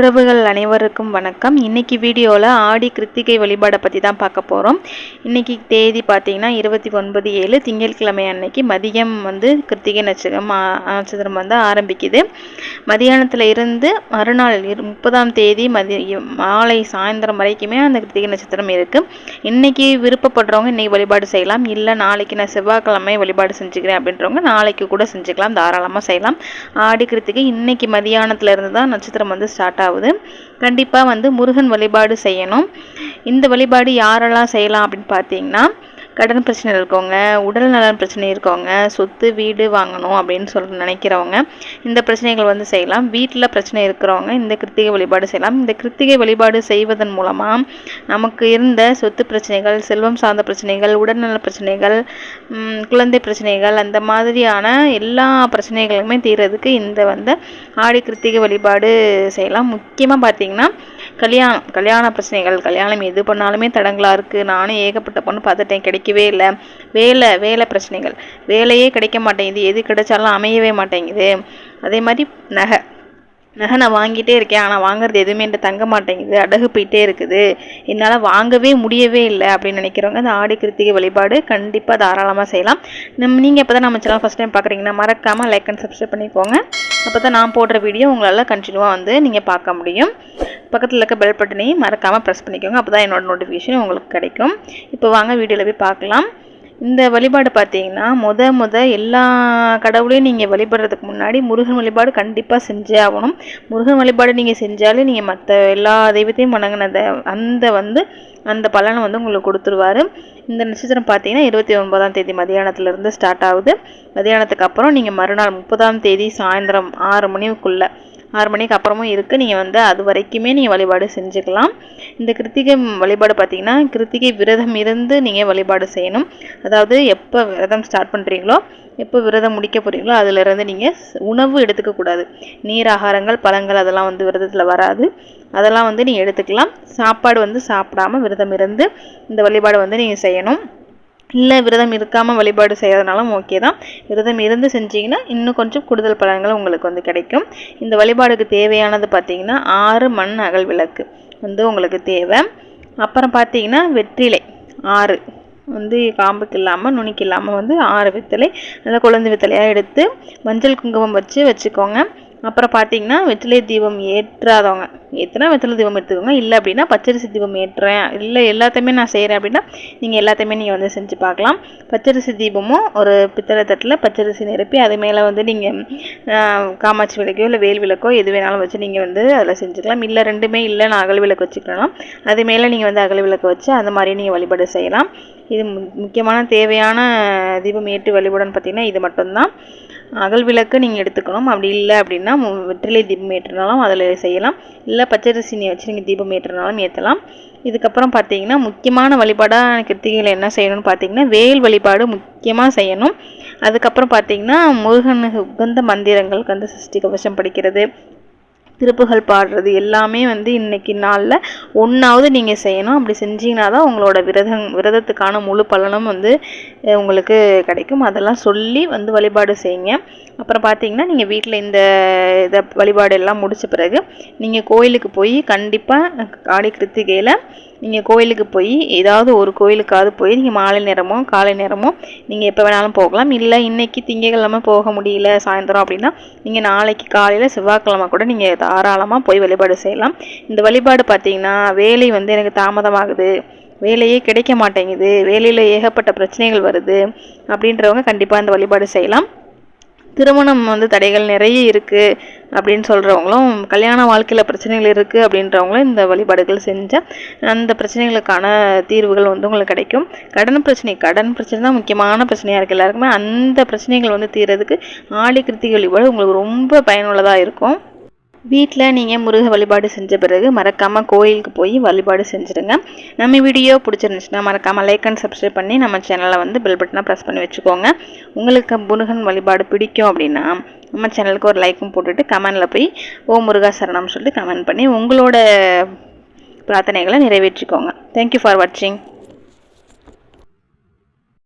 உறவுகள் அனைவருக்கும் வணக்கம். இன்னைக்கு வீடியோவில் ஆடி கிருத்திகை வழிபாடை பற்றி தான் பார்க்க போகிறோம் இன்றைக்கி தேதி பார்த்தீங்கன்னா இருபத்தி ஒன்பது ஏழு. திங்கட்கிழமை அன்னைக்கு மதியம் வந்து கிருத்திகை நட்சத்திரம் நட்சத்திரம் வந்து ஆரம்பிக்குது. மதியானத்தில் இருந்து மறுநாள் இரு- முப்பதாம் தேதி மதியம் மாலை சாயந்தரம் வரைக்குமே அந்த கிருத்திகை நட்சத்திரம் இருக்குது இன்றைக்கி விருப்பப்படுறவங்க இன்னைக்கு வழிபாடு செய்யலாம். இல்லை நாளைக்கு நான் செவ்வாய்க்கிழமை வழிபாடு செஞ்சுக்கிறேன் அப்படின்றவங்க நாளைக்கு கூட செஞ்சுக்கலாம். தாராளமாக செய்யலாம். ஆடி கிருத்திகை இன்றைக்கி மதியானத்துலேருந்து தான் நட்சத்திரம் வந்து ஸ்டார்ட் ஆகும் ஆகுது கண்டிப்பாக வந்து முருகன் வழிபாடு செய்யணும். இந்த வழிபாடு யாரெல்லாம் செய்யலாம் அப்படின்னு பார்த்தீங்கன்னா கடன் பிரச்சனை இருக்கவங்க உடல் நலன் பிரச்சனை இருக்கவங்க சொத்து வீடு வாங்கணும் அப்படின்னு சொல்ல நினைக்கிறவங்க இந்த பிரச்சனைகள் வந்து செய்யலாம். வீட்டில் பிரச்சனை இருக்கிறவங்க இந்த கிருத்திகை வழிபாடு செய்யலாம். இந்த கிருத்திகை வழிபாடு செய்வதன் மூலமாக நமக்கு இருந்த சொத்து பிரச்சனைகள் செல்வம் சார்ந்த பிரச்சனைகள் உடல்நல பிரச்சனைகள் குழந்தை பிரச்சனைகள் அந்த மாதிரியான எல்லா பிரச்சனைகளுமே தீர்றதுக்கு இந்த வந்து ஆடி கிருத்திகை வழிபாடு செய்யலாம். முக்கியமாக பார்த்தீங்கன்னா கல்யாணம் கல்யாண பிரச்சனைகள் கல்யாணம் எது பண்ணாலுமே தடங்களாக இருக்குது நானும் ஏகப்பட்ட பொண்ணு பார்த்துட்டேன் கிடைக்கவே இல்லை. வேலை வேலை பிரச்சனைகள். வேலையே கிடைக்க மாட்டேங்குது. எது கிடைச்சாலும் அமையவே மாட்டேங்குது. அதே மாதிரி நகை. நகை நான் வாங்கிட்டே இருக்கேன் ஆனால் வாங்குறது எதுவுமே என்கிட்ட தங்க மாட்டேங்குது அடகு போயிட்டே இருக்குது. என்னால் வாங்கவே முடியவே இல்லை அப்படின்னு நினைக்கிறவங்க அந்த ஆடி கிருத்திகை வழிபாடு கண்டிப்பாக தாராளமாக செய்யலாம். நம்ம நீங்கள் இப்போ தான் நம்ம சேனல் ஃபஸ்ட் டைம் பார்க்குறீங்கன்னா மறக்காமல் லைக் அண்ட் சப்ஸ்கிரைப் பண்ணிக்கோங்க. அப்போ தான் நான் போடுற வீடியோ உங்களால் கண்டினியூவாக வந்து நீங்கள் பார்க்க முடியும். பக்கத்தில் இருக்க பெல் பட்டனையும் மறக்காமல் ப்ரெஸ் பண்ணிக்கோங்க. அப்போ தான் என்னோட நோட்டிஃபிகேஷன் உங்களுக்கு கிடைக்கும். இப்போ வாங்க வீடியோவில் போய் பார்க்கலாம். இந்த வழிபாடு பார்த்தீங்கன்னா முத முத எல்லா கடவுளையும் நீங்கள் வழிபடுறதுக்கு முன்னாடி முருகன் வழிபாடு கண்டிப்பாக செஞ்சே ஆகணும். முருகன் வழிபாடு நீங்கள் செஞ்சாலே நீங்கள் மற்ற எல்லா தெய்வத்தையும் வணங்கினத அந்த வந்து அந்த பலனை வந்து உங்களுக்கு கொடுத்துருவாரு. இந்த நட்சத்திரம் பார்த்தீங்கன்னா இருபத்தி ஒன்பதாம் தேதி மதியானத்துலேருந்து ஸ்டார்ட் ஆகுது. மதியானத்துக்கு அப்புறம் நீங்கள் மறுநாள் முப்பதாம் தேதி சாயந்தரம் ஆறு மணிக்குள்ளே ஆறு மணிக்கு அப்புறமும் இருக்குது நீங்கள் வந்து அது வரைக்குமே நீங்கள் வழிபாடு செஞ்சுக்கலாம். இந்த கிருத்திகை வழிபாடு பார்த்தீங்கன்னா கிருத்திகை விரதம் இருந்து நீங்கள் வழிபாடு செய்யணும். அதாவது எப்போ விரதம் ஸ்டார்ட் பண்ணுறீங்களோ எப்போ விரதம் முடிக்க போகிறீங்களோ அதிலிருந்து நீங்கள் உணவு எடுத்துக்கக்கூடாது நீர் ஆகாரங்கள் பழங்கள் அதெல்லாம் வந்து விரதத்தில் வராது. அதெல்லாம் வந்து நீங்கள் எடுத்துக்கலாம். சாப்பாடு வந்து சாப்பிடாம விரதம் இருந்து இந்த வழிபாடு வந்து நீங்கள் செய்யணும். இல்லை விரதம் இருக்காமல் வழிபாடு செய்கிறதுனாலும் ஓகே தான். விரதம் இருந்து செஞ்சிங்கன்னா இன்னும் கொஞ்சம் கூடுதல் பலன்கள் உங்களுக்கு வந்து கிடைக்கும். இந்த வழிபாடுக்கு தேவையானது பார்த்திங்கன்னா ஆறு மண் அகல் விளக்கு வந்து உங்களுக்கு தேவை. அப்புறம் பார்த்திங்கன்னா வெற்றிலை ஆறு வந்து காம்புக்கு இல்லாமல் நுனிக்கு இல்லாமல் வந்து ஆறு வித்தலை நல்லா குழந்தை வித்தலையாக எடுத்து மஞ்சள் குங்குமம் வச்சு வச்சுக்கோங்க. அப்புறம் பார்த்தீங்கன்னா வெற்றிலை தீபம் ஏற்றாதவங்க. ஏற்றினா வெற்றிலை தீபம் எடுத்துக்கோங்க. இல்லை அப்படின்னா பச்சரிசி தீபம் ஏற்றுறேன். இல்லை எல்லாத்தையுமே நான் செய்கிறேன் அப்படின்னா நீங்கள் எல்லாத்தையுமே நீங்கள் வந்து செஞ்சு பார்க்கலாம். பச்சரிசி தீபமும் ஒரு பித்தளை தட்டில் பச்சரிசி நிரப்பி அது மேலே வந்து நீங்கள் காமாட்சி விளக்கோ இல்லை வேல் விளக்கோ எது வேணாலும் வச்சு நீங்கள் வந்து அதில் செஞ்சுக்கலாம். இல்லை ரெண்டுமே இல்லை நான் அகல் விளக்கு வச்சுக்கலாம். அது மேலே நீங்கள் வந்து அகல் விளக்கு வச்சு அந்த மாதிரி நீங்கள் வழிபாடு செய்யலாம். இது மு- முக்கியமான தேவையான தீபம் ஏற்று வழிபாடுன்னு பார்த்தீங்கன்னா இது மட்டும்தான். அகல் விளக்கு நீங்கள் எடுத்துக்கணும். அப்படி இல்லை அப்படின்னா வெற்றிலை தீபம் ஏற்றினாலும் அதில் செய்யலாம். இல்லை பச்சரிசி வச்சு நீங்கள் தீபம் ஏற்றினாலும் ஏற்றலாம். இதுக்கப்புறம் பார்த்தீங்கன்னா முக்கியமான வழிபாடாக கிருத்திகையில் என்ன செய்யணும்னு பார்த்தீங்கன்னா வேல் வழிபாடு முக்கியமாக செய்யணும். அதுக்கப்புறம் பார்த்தீங்கன்னா முருகனுக்கு உகந்த மந்திரங்கள் கந்த சஷ்டி கவசம் படிக்கிறது திருப்புகள் பாடுறது எல்லாமே வந்து இன்னைக்கு நாளில் ஒன்றாவது நீங்கள் செய்யணும். அப்படி செஞ்சீங்கன்னா தான் உங்களோட விரதம் விரதத்துக்கான முழு பலனும் வந்து உங்களுக்கு கிடைக்கும். அதெல்லாம் சொல்லி வந்து வழிபாடு செய்யுங்க. அப்புறம் பார்த்தீங்கன்னா நீங்கள் வீட்டில் இந்த இதை வழிபாடு எல்லாம் முடித்த பிறகு நீங்கள் கோயிலுக்கு போய் கண்டிப்பாக ஆடி கிருத்திகையில் நீங்கள் கோயிலுக்கு போய் ஏதாவது ஒரு கோயிலுக்காவது போய் நீங்கள் மாலை நேரமோ காலை நேரமோ நீங்கள் எப்போ வேணாலும் போகலாம். இல்லை இன்னைக்கு திங்கக்கிழமை போக முடியல சாயந்தரம் அப்படின்னா நீங்கள் நாளைக்கு காலையில் செவ்வாய்க்கிழமை கூட நீங்கள் தாராளமாக போய் வழிபாடு செய்யலாம். இந்த வழிபாடு பார்த்தீங்கன்னா வேலை வந்து எனக்கு தாமதமாகுது. வேலையே கிடைக்க மாட்டேங்குது. வேலையில் ஏகப்பட்ட பிரச்சனைகள் வருது. அப்படின்றவங்க கண்டிப்பாக இந்த வழிபாடு செய்யலாம். திருமணம் வந்து தடைகள் நிறைய இருக்குது அப்படின்னு சொல்கிறவங்களும் கல்யாண வாழ்க்கையில் பிரச்சனைகள் இருக்குது அப்படின்றவங்களும் இந்த வழிபாடுகள் செஞ்சால் அந்த பிரச்சனைகளுக்கான தீர்வுகள் வந்து உங்களுக்கு கிடைக்கும். கடன் பிரச்சனை கடன் பிரச்சனை தான் முக்கியமான பிரச்சனையாக இருக்குது எல்லாருக்குமே. அந்த பிரச்சனைகள் வந்து தீர்றதுக்கு ஆடி கிருத்திகை வழிபாடு உங்களுக்கு ரொம்ப பயனுள்ளதாக இருக்கும். வீட்டில் நீங்கள் முருக வழிபாடு செஞ்ச பிறகு மறக்காமல் கோயிலுக்கு போய் வழிபாடு செஞ்சுடுங்க. நம்ம வீடியோ பிடிச்சிருந்துச்சுன்னா மறக்காமல் லைக் அண்ட் சப்ஸ்கிரைப் பண்ணி நம்ம சேனலை வந்து பெல் பட்டனை ப்ரெஸ் பண்ணி வச்சுக்கோங்க. உங்களுக்கு முருகன் வழிபாடு பிடிக்கும் அப்படின்னா நம்ம சேனலுக்கு ஒரு லைக்கும் போட்டுட்டு கமெண்டில் போய் ஓ முருகா சரணம் சொல்லிட்டு கமெண்ட் பண்ணி உங்களோட பிரார்த்தனைகளை நிறைவேற்றிக்கோங்க. தேங்க்யூ ஃபார் வாட்சிங்